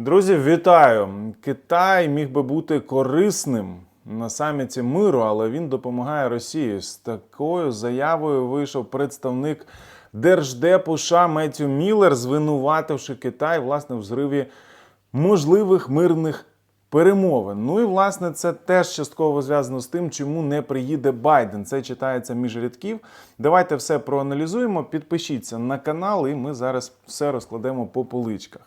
Друзі, вітаю! Китай міг би бути корисним на саміті миру, але він допомагає Росії. З такою заявою вийшов представник Держдепу США Меттю Міллер, звинувативши Китай власне в зриві можливих мирних перемовин. Ну і власне це теж частково зв'язано з тим, чому не приїде Байден. Це читається між рядків. Давайте все проаналізуємо. Підпишіться на канал, і ми зараз все розкладемо по поличках.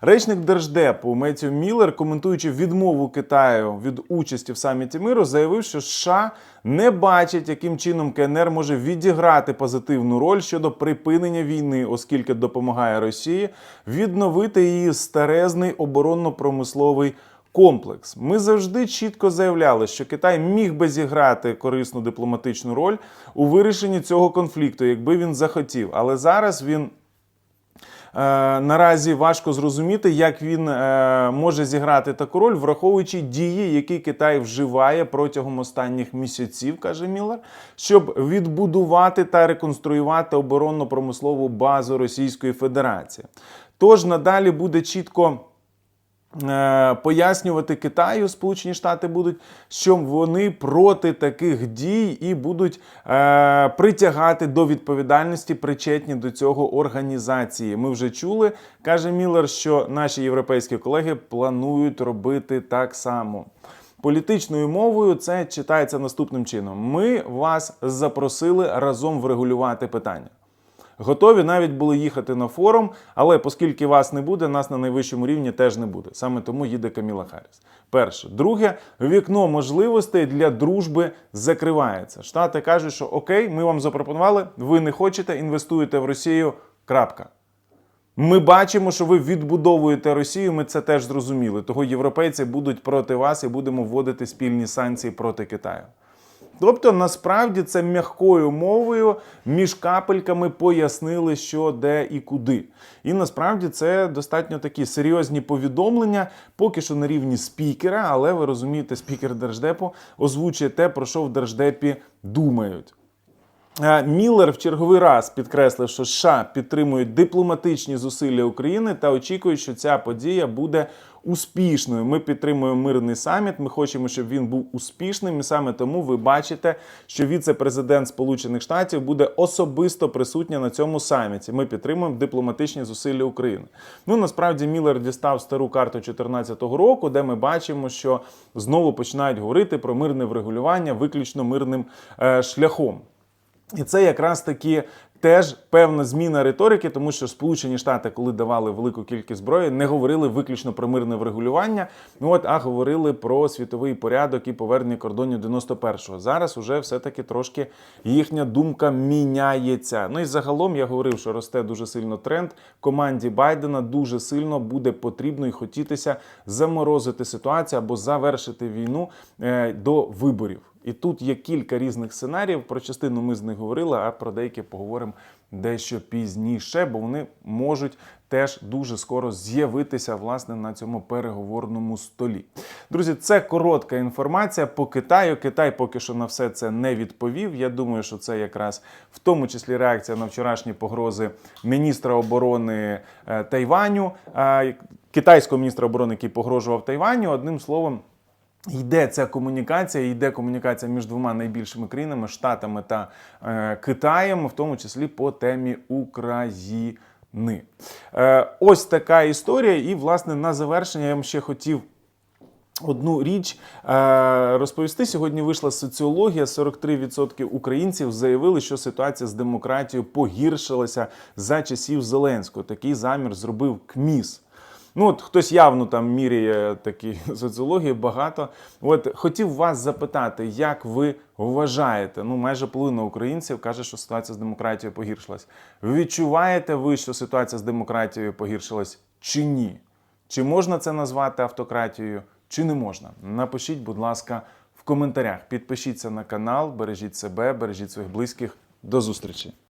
Речник Держдепу Меттю Міллер, коментуючи відмову Китаю від участі в саміті миру, заявив, що США не бачать, яким чином КНР може відіграти позитивну роль щодо припинення війни, оскільки допомагає Росії відновити її старезний оборонно-промисловий комплекс. Ми завжди чітко заявляли, що Китай міг би зіграти корисну дипломатичну роль у вирішенні цього конфлікту, якби він захотів. Але зараз він. Е, наразі важко зрозуміти, як він е, може зіграти таку роль, враховуючи дії, які Китай вживає протягом останніх місяців, каже Міллер, щоб відбудувати та реконструювати оборонно-промислову базу Російської Федерації. Тож надалі буде чітко. Е, Пояснювати Китаю Сполучені Штати будуть, що вони проти таких дій і будуть е, притягати до відповідальності причетні до цього організації. Ми вже чули, каже Міллер, що наші європейські колеги планують робити так само. Політичною мовою це читається наступним чином: ми вас запросили разом врегулювати питання. Готові навіть були їхати на форум, але оскільки вас не буде, нас на найвищому рівні теж не буде. Саме тому їде Каміла Харріс. Перше, друге, вікно можливостей для дружби закривається. Штати кажуть, що окей, ми вам запропонували, ви не хочете, інвестуєте в Росію. Крапка. Ми бачимо, що ви відбудовуєте Росію. Ми це теж зрозуміли. Того європейці будуть проти вас і будемо вводити спільні санкції проти Китаю. Тобто, насправді це м'якою мовою між капельками пояснили, що де і куди. І насправді це достатньо такі серйозні повідомлення, поки що на рівні спікера, але ви розумієте, спікер Держдепу озвучує те, про що в Держдепі думають. Е, Міллер в черговий раз підкреслив, що США підтримують дипломатичні зусилля України та очікують, що ця подія буде успішною. Ми підтримуємо мирний саміт. Ми хочемо, щоб він був успішним. І саме тому ви бачите, що віце-президент Сполучених Штатів буде особисто присутня на цьому саміті. Ми підтримуємо дипломатичні зусилля України. Ну насправді Міллер дістав стару карту 2014 року, де ми бачимо, що знову починають говорити про мирне врегулювання виключно мирним е, шляхом. І це якраз таки теж певна зміна риторики, тому що Сполучені Штати, коли давали велику кількість зброї, не говорили виключно про мирне врегулювання, ну от а говорили про світовий порядок і повернення кордонів 91-го. Зараз уже все-таки трошки їхня думка міняється. Ну і загалом я говорив, що росте дуже сильно тренд. Команді Байдена дуже сильно буде потрібно і хотітися заморозити ситуацію або завершити війну е, до виборів. І тут є кілька різних сценаріїв. Про частину ми з них говорили, а про деякі поговоримо дещо пізніше, бо вони можуть теж дуже скоро з'явитися власне на цьому переговорному столі. Друзі, це коротка інформація по Китаю. Китай поки що на все це не відповів. Я думаю, що це якраз в тому числі реакція на вчорашні погрози міністра оборони е, Тайваню, е, китайського міністра оборони, який погрожував Тайваню. Одним словом. Йде ця комунікація, йде комунікація між двома найбільшими країнами Штатами та е, Китаєм, в тому числі по темі України. Е, ось така історія. І, власне, на завершення я вам ще хотів. Одну річ е, розповісти сьогодні. Вийшла соціологія. 43% українців заявили, що ситуація з демократією погіршилася за часів Зеленського. Такий замір зробив КМІС. Ну, от хтось явно там міряє такі соціології багато. От хотів вас запитати, як ви вважаєте? Ну, майже половина українців каже, що ситуація з демократією погіршилась. Відчуваєте ви, що ситуація з демократією погіршилась чи ні? Чи можна це назвати автократією, чи не можна? Напишіть, будь ласка, в коментарях. Підпишіться на канал, бережіть себе, бережіть своїх близьких. До зустрічі!